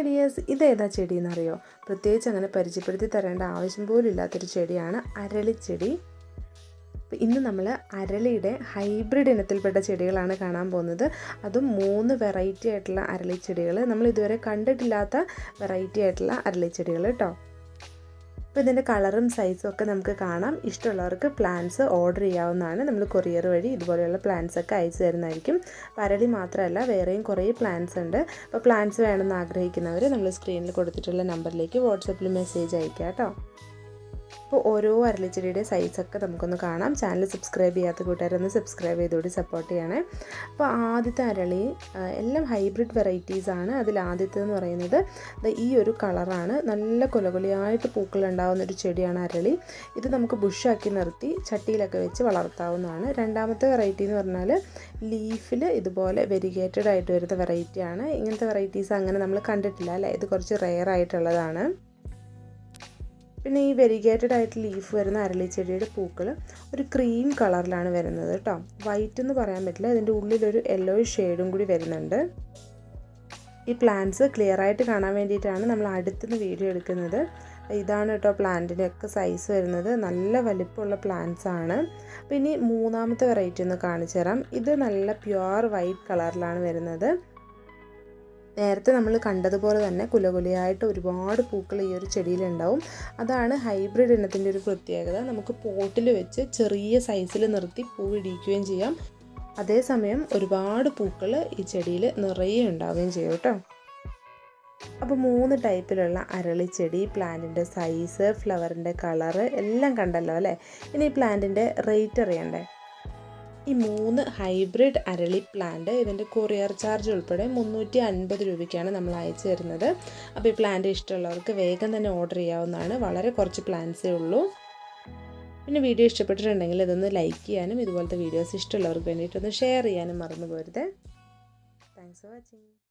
Hi dears ഇതേതാ ചെടി എന്നറിയോ പ്രത്യേകിച്ച് അങ്ങനെ പരിചയപ്പെടുത്തി തരേണ്ട ആവശ്യം പോലും ഇല്ലാത്തൊരു ചെടിയാണ് അരളിച്ചെടി. ഇന്ന് നമ്മൾ അരളിയുടെ ഹൈബ്രിഡ് ഇനത്തിൽപ്പെട്ട ചെടികളാണ് കാണാൻ പോകുന്നത്. അതും മൂന്ന് വെറൈറ്റി ആയിട്ടുള്ള അരളിച്ചെടികൾ നമ്മൾ ഇതുവരെ കണ്ടിട്ടില്ലാത്ത വെറൈറ്റി ആയിട്ടുള്ള അരളിച്ചെടികൾ കേട്ടോ അപ്പോൾ ഇതിന്റെ കളറും സൈസും ഒക്കെ നമുക്ക് കാണാം. ഇഷ്ടമുള്ളവർക്ക് പ്ലാന്റ്സ് ഓർഡർ ചെയ്യാവുന്നതാണ്. നമ്മൾ കൊറിയർ വഴി ഇതുപോലെയുള്ള പ്ലാന്റ്സ് ഒക്കെ അയച്ചു തരുന്നതായിരിക്കും. പരളി മാത്രമല്ല വേറെയും കുറേ പ്ലാന്റ്സ് ഉണ്ട്. അപ്പോൾ പ്ലാന്റ്സ് വേണമെന്ന് ആഗ്രഹിക്കുന്നവർ നമ്മൾ സ്ക്രീനിൽ കൊടുത്തിട്ടുള്ള നമ്പറിലേക്ക് വാട്സപ്പിൽ മെസ്സേജ് അയക്കുക കേട്ടോ. അപ്പോൾ ഓരോ അരളിച്ചെടിയുടെ സൈസൊക്കെ നമുക്കൊന്ന് കാണാം. ചാനൽ സബ്സ്ക്രൈബ് ചെയ്യാത്ത കൂട്ടുകാരൊന്ന് സബ്സ്ക്രൈബ് ചെയ്തുകൂടി സപ്പോർട്ട് ചെയ്യണേ. അപ്പോൾ ആദ്യത്തെ അരളി എല്ലാം ഹൈബ്രിഡ് വെറൈറ്റീസ് ആണ്. അതിൽ ആദ്യത്തെ എന്ന് പറയുന്നത് ഈ ഒരു കളറാണ് നല്ല കൊലകൊലിയായിട്ട് പൂക്കൾ ഉണ്ടാകുന്ന ഒരു ചെടിയാണ് അരളി. ഇത് നമുക്ക് ബുഷാക്കി നിർത്തി ചട്ടിയിലൊക്കെ വെച്ച് വളർത്താവുന്നതാണ്. രണ്ടാമത്തെ വെറൈറ്റി എന്ന് പറഞ്ഞാൽ ലീഫിൽ ഇതുപോലെ വെരിഗേറ്റഡ് ആയിട്ട് വരുന്ന വെറൈറ്റിയാണ് ഇങ്ങനത്തെ വെറൈറ്റീസ് അങ്ങനെ നമ്മൾ കണ്ടിട്ടില്ല അല്ലേ? ഇത് കുറച്ച് റെയർ ആയിട്ടുള്ളതാണ്. പിന്നെ ഈ വെരിഗേറ്റഡ് ആയിട്ട് ലീഫ് വരുന്ന അരളിച്ചെടിയുടെ പൂക്കൾ ഒരു ക്രീം കളറിലാണ് വരുന്നത് കേട്ടോ വൈറ്റ് എന്ന് പറയാൻ പറ്റില്ല. ഇതിന്റെ ഉള്ളിലൊരു യെല്ലോ ഷെയ്ഡും കൂടി വരുന്നുണ്ട്. ഈ പ്ലാന്റ്സ് ക്ലിയർ ആയിട്ട് കാണാൻ വേണ്ടിയിട്ടാണ് നമ്മൾ അടുത്തുനിന്ന് വീഡിയോ എടുക്കുന്നത്. ഇതാണ് കേട്ടോ പ്ലാന്റിന്റെ ഒക്കെ സൈസ് വരുന്നത്. നല്ല വലിപ്പമുള്ള പ്ലാന്റ്സ് ആണ്. പിന്നെ മൂന്നാമത്തെ വെറൈറ്റി ഒന്ന് കാണിച്ചു തരാം ഇത് നല്ല പ്യുവർ വൈറ്റ് കളറിലാണ് വരുന്നത്. നേരത്തെ നമ്മൾ കണ്ടതുപോലെ തന്നെ കുലകുലയായിട്ട് ഒരുപാട് പൂക്കൾ ഈ ഒരു ചെടിയിലുണ്ടാവും. അതാണ് ഹൈബ്രിഡ് ഇനത്തിന്റെ ഒരു പ്രത്യേകത. നമുക്ക് പോട്ടിൽ വെച്ച് ചെറിയ സൈസിൽ നിർത്തി പൂ ഇടിക്കുകയും ചെയ്യാം. അതേസമയം ഒരുപാട് പൂക്കൾ ഈ ചെടിയിൽ നിറയെ ഉണ്ടാവുകയും ചെയ്യും കേട്ടോ. അപ്പോൾ മൂന്ന് ടൈപ്പിലുള്ള അരളിച്ചെടി പ്ലാന്റിന്റെ സൈസ് ഫ്ലവറിന്റെ കളറ് എല്ലാം കണ്ടല്ലോ അല്ലേ? ഇനി പ്ലാന്റിന്റെ റേറ്റ് അറിയണ്ടേ? ഈ മൂന്ന് ഹൈബ്രിഡ് അരളി പ്ലാന്റ് ഇതിന്റെ കൊറിയർ ചാർജ് ഉൾപ്പെടെ മുന്നൂറ്റി അൻപത് രൂപയ്ക്കാണ് നമ്മൾ അയച്ചു തരുന്നത്. അപ്പോൾ ഈ പ്ലാന്റ് ഇഷ്ടമുള്ളവർക്ക് വേഗം തന്നെ ഓർഡർ ചെയ്യാവുന്നതാണ്. വളരെ കുറച്ച് പ്ലാന്റ്സേ ഉള്ളൂ. പിന്നെ വീഡിയോ ഇഷ്ടപ്പെട്ടിട്ടുണ്ടെങ്കിൽ ഇതൊന്ന് ലൈക്ക് ചെയ്യാനും ഇതുപോലത്തെ വീഡിയോസ് ഇഷ്ടമുള്ളവർക്ക് വേണ്ടിയിട്ടൊന്ന് ഷെയർ ചെയ്യാനും മറന്നു പോരുത്. Thanks for watching